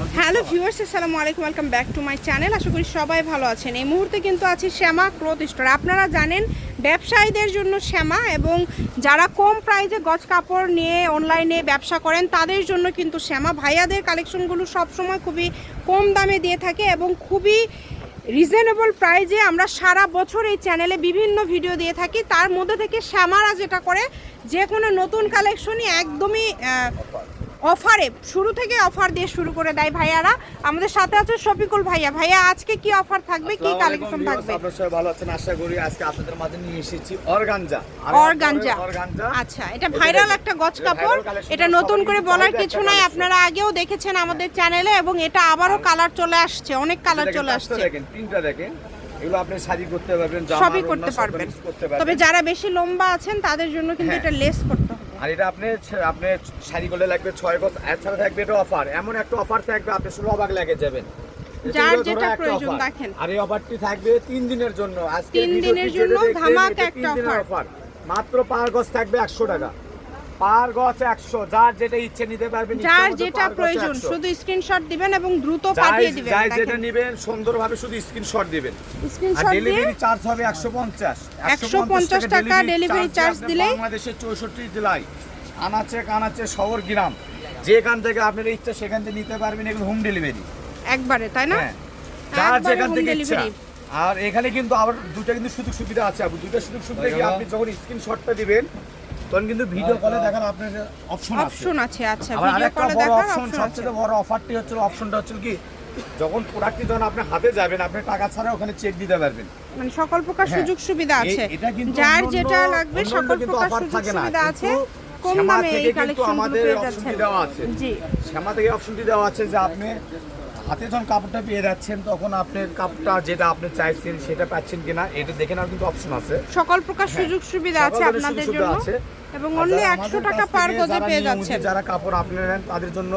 Hello viewers, আসসালামু আলাইকুম, welcome back to my channel. আশা করি সবাই ভালো আছেন। এই মুহূর্তে কিন্তু আছে শ্যামা ক্লোথ স্টোর। আপনারা জানেন, ব্যবসায়ীদের জন্য শ্যামা এবং যারা কম প্রাইজে গজ কাপড় নিয়ে অনলাইনে ব্যবসা করেন, তাদের জন্য কিন্তু শ্যামা। ভাইয়াদের কালেকশনগুলো সবসময় খুবই কম দামে দিয়ে থাকে এবং খুবই রিজনেবল প্রাইজে আমরা সারা বছর এই চ্যানেলে বিভিন্ন ভিডিও দিয়ে থাকি। তার মধ্যে থেকে শ্যামারা যেটা করে, যে কোনো নতুন কালেকশনই একদমই অফারে শুরু থেকে অফার দিয়ে শুরু করে দেয় ভাইয়ারা। আমাদের সাথে আছে শফিকুল ভাইয়া। ভাইয়া আজকে কি অফার থাকবে? কি কালেকশন থাকবে? আপনারা সবাই ভালো আছেন? আশা করি আজকে আপনাদের মাঝে নিয়ে এসেছি অর্গানজা। অর্গানজা। অর্গানজা। আচ্ছা এটা ভাইরাল একটা গজ কাপড়। এটা নতুন করে বলার কিছু নাই আপনারা আগেও দেখেছেন আমাদের চ্যানেলে এবং এটা আবারও কালার চলে আসছে অনেক কালার চলে আসছে। দেখেন তিনটা দেখেন। এগুলো আপনি শাড়ি করতে পারবেন জামা করতে পারবেন। তবে যারা বেশি লম্বা আছেন তাদের জন্য কিন্তু হ্যাঁ। এটা লেস করতে আর এটা আপনি আপনি শাড়ি করলে লাগবে ছয় গজ এছাড়া থাকবে এটা অফার এমন একটা অফার থাকবে আপনি শুধু অবাক লাগে যাবেন। যার যেটা প্রয়োজন দেখেন। আর এই অফারটি থাকবে তিন দিনের জন্য। আজকে তিন দিনের জন্য ধামাকা একটা অফার মাত্র পার গজ থাকবে একশো টাকা। পার গজ একশো যার যেটা ইচ্ছে নিতে পারবেন যার যেটা প্রয়োজন 100 শুধু স্ক্রিনশট দিবেন এবং দ্রুত পাঠিয়ে দিবেন যাই যেটা নেবেন সুন্দরভাবে শুধু স্ক্রিনশট দিবেন। আর স্ক্রিনশট দিয়ে ডেলিভারি চার্জ হবে 150 150 টাকা delivery charge দিলেই- বাংলাদেশের 64 জেলায়। আনাচে কানাচে শহর গ্রাম। যেখান থেকে আপনার ইচ্ছা সেখান থেকে নিতে পারবেন এগুলো হোম ডেলিভারি একবারে তাই না? হ্যাঁ। যার যেখান থেকে ইচ্ছা। আর এখানে কিন্তু আবার দুটো কিন্তু সুযোগ সুবিধা আছে আপু। দুটো সুযোগ সুবিধা কি? আপনি যখন স্ক্রিনশটটা দিবেন তখন কিন্তু ভিডিও কলে দেখার আপনার অপশন আছে। অপশন আছে আচ্ছা ভিডিও কলে দেখার অপশন সবচেয়ে বড় অফারটি হচ্ছে অপশনটা হচ্ছে কি যখন প্রোডাক্টটি যখন আপনি হাতে যাবেন আপনি টাকা ছাড়া ওখানে চেক দিতে পারবেন। মানে সকল প্রকার হ্যাঁ। সুযোগ সুবিধা আছে। যার যেটা লাগবে সকল প্রকার সুযোগ সুবিধা আছে কম দামে এই কালেকশনগুলো আমাদের পেয়ে যাচ্ছেন। জি। শ্যামা থেকে অপশনটি দেওয়া আছে যে আপনি হাতে যখন কাপড়টা পেয়ে যাচ্ছেন তখন আপনার কাপড়টা যেটা আপনি চাইছেন সেটা পাচ্ছেন কিনা এটা দেখে নেওয়ার কিন্তু অপশন আছে। সকল প্রকার সুযোগ সুবিধা আছে হ্যাঁ। আপনাদের জন্য। এবং অনলি যারা একশো আমাদের টাকা পার গজে পেয়ে যাচ্ছেন। যারা কাপড় আপনি নেন তাদের জন্য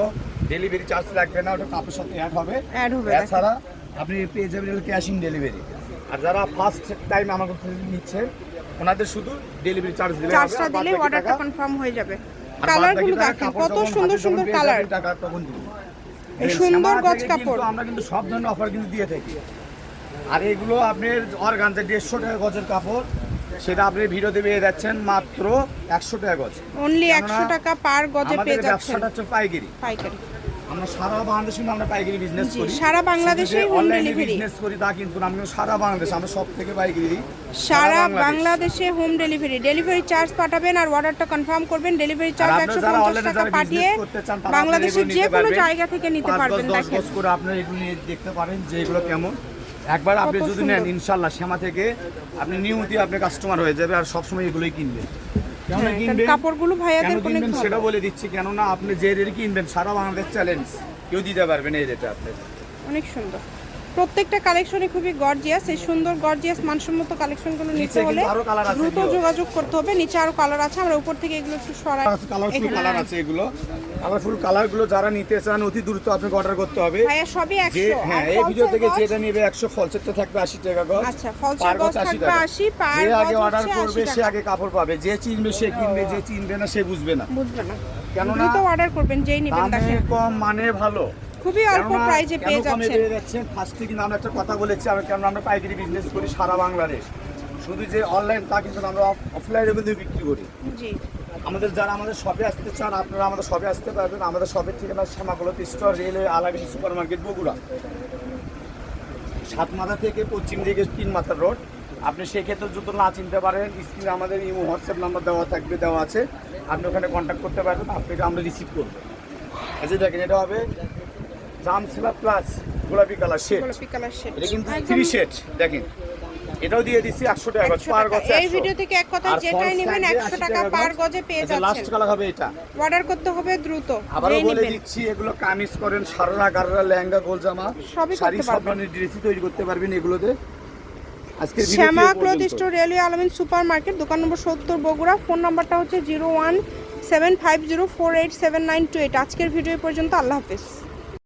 ডেলিভারি চার্জ লাগবে না ওটা কাপড়ের সাথে অ্যাড হবে। অ্যাড হবে। এছাড়া আপনি পেয়ে যাবেন ক্যাশ ইন ডেলিভারি আর যারা ফার্স্ট টাইম আমার কাছ নিচ্ছেন ওনাদের শুধু ডেলিভারি চার্জ দিলে চার্জটা দিলে অর্ডারটা কনফার্ম হয়ে যাবে। কালারগুলো দেখেন কত সুন্দর সুন্দর কালার টাকা তখন দিবেন। সুন্দর গজ কাপড়। আমরা কিন্তু সব ধরনের অফার কিন্তু দিয়ে থাকি। আর এগুলো আপনার অর্গানজা দেড়শো টাকা গজের কাপড় সেটা আপনি ভিডিওতে পেয়ে যাচ্ছেন মাত্র একশো টাকা গজ। অনলি একশো টাকা পার গজে পেয়ে যাচ্ছেন। ব্যবসাটা হচ্ছে পাইকারি। পাইকারি। আমরা সারা বাংলাদেশে কিন্তু আমরা পাইকারি বিজনেস করি। সারা home অনলাইনে delivery। বিজনেস করি তা কিন্তু না, আমি কিন্তু সারা বাংলাদেশ আমরা সব থেকে পাইকারি দিই। সারা বাংলাদেশে। হোম ডেলিভারি ডেলিভারি চার্জ পাঠাবেন আর অর্ডারটা কনফার্ম করবেন। ডেলিভারি চার্জ আর একশো আপনারা যারা পঞ্চাশ অনলাইনে টাকা পাঠিয়ে বাংলাদেশের যে কোনো জায়গা থেকে নিতে পারবেন দেখেন। করে আপনারা এগুলো নিয়ে দেখতে পারেন যে এগুলো কেমন। একবার আপনি যদি নেন ইনশাল্লাহ শ্যামা থেকে আপনি নিয়মিত আপনি কাস্টমার হয়ে যাবে আর সবসময় এগুলোই কিনবেন হ্যাঁ, কিনবেন কাপড়গুলো ভাইয়াদের কেন কিনবেন সেটা বলে দিচ্ছি কেননা আপনি যে রেট কিনবেন সারা বাংলাদেশ চ্যালেঞ্জ কেউ দিতে পারবেন এই রেটে আপনি অনেক সুন্দর। প্রত্যেকটা কালেকশনই খুবই গর্জিয়াস এই সুন্দর গর্জিয়াস মানসম্মত কালেকশনগুলো নিতে নিচে হলে দ্রুত যোগাযোগ করতে হবে নিচে আরও কালার আছে আমরা উপর থেকে এগুলো একটু সরাই। কালারফুল কালার আছে এগুলো। কালারফুল কালারগুলো যারা নিতে চান অতি দ্রুত আপনাকে অর্ডার করতে হবে। ভাইয়া সবই যে একশো। হ্যাঁ এই ভিডিও থেকে যেটা নেবে একশো ফলসেটটা থাকবে আশি টাকা গজ। আচ্ছা, ফলসের পার গজ 80 থাকবে টাকা। 80, পার যে আগে অর্ডার করবে সে আগে কাপড় পাবে। যে চিনবে সে কিনবে যে চিনবে না সে বুঝবে না। বুঝবে না। কেননা দ্রুত অর্ডার করবেন যেই নেবেন দেখেন কম মানে ভালো। খুবই অল্প প্রাইজে পেয়ে যাচ্ছেন। পেয়ে যাচ্ছেন? ফার্স্টে কিন্তু আমরা একটা কথা বলেছি আমরা কেন আমরা পাইকারি বিজনেস করি সারা বাংলাদেশ। শুধু যে অনলাইন তা কিন্তু আমরা অফলাইনে কিন্তু বিক্রি করি। জি। আমাদের যারা আমাদের শপে আসতে চান আপনারা আমাদের শপে আসতে পারবেন। আমাদের শপের ঠিকানা শ্যামাগুলো store railway Alamin super market Bogura. সাত মাথা থেকে পশ্চিম দিকে তিন মাথার রোড আপনি সেক্ষেত্রে যদি না চিনতে পারেন স্ক্রিনে আমাদের ইমো হোয়াটসঅ্যাপ নাম্বার দেওয়া থাকবে দেওয়া আছে। আপনি ওখানে কন্ট্যাক্ট করতে পারবেন আপনাকে আমরা রিসিভ করব। আচ্ছা দেখেন এটা হবে জামসিলা প্লাস গোলাপি কালার শেড গোলাপি কালার শেড এটা কিন্তু থ্রি শেড দেখেন। এটাও দিয়ে দিচ্ছি একশো টাকা গজ, পার গজ এই ভিডিও থেকে এক কথা যেটাই নেবেন একশো টাকা পার গজে পেয়ে লাস্ট কালার হবে এটা। অর্ডার করতে হবে দ্রুত। আবারও বলে দিচ্ছি এগুলো কামিজ করেন সারারা গাররা লেহেঙ্গা গোলজামা সবই শাড়ি করতে সব পারবেন। ধরনের ড্রেসই তৈরি করতে পারবেন এগুলোতে। Shyama cloth store railway Alamin super market দোকান নম্বর সত্তর বগুড়া। ফোন নাম্বারটা হচ্ছে zero one seven five zero four eight seven nine two eight. আজকের ভিডিও পর্যন্ত আল্লাহ হাফিজ।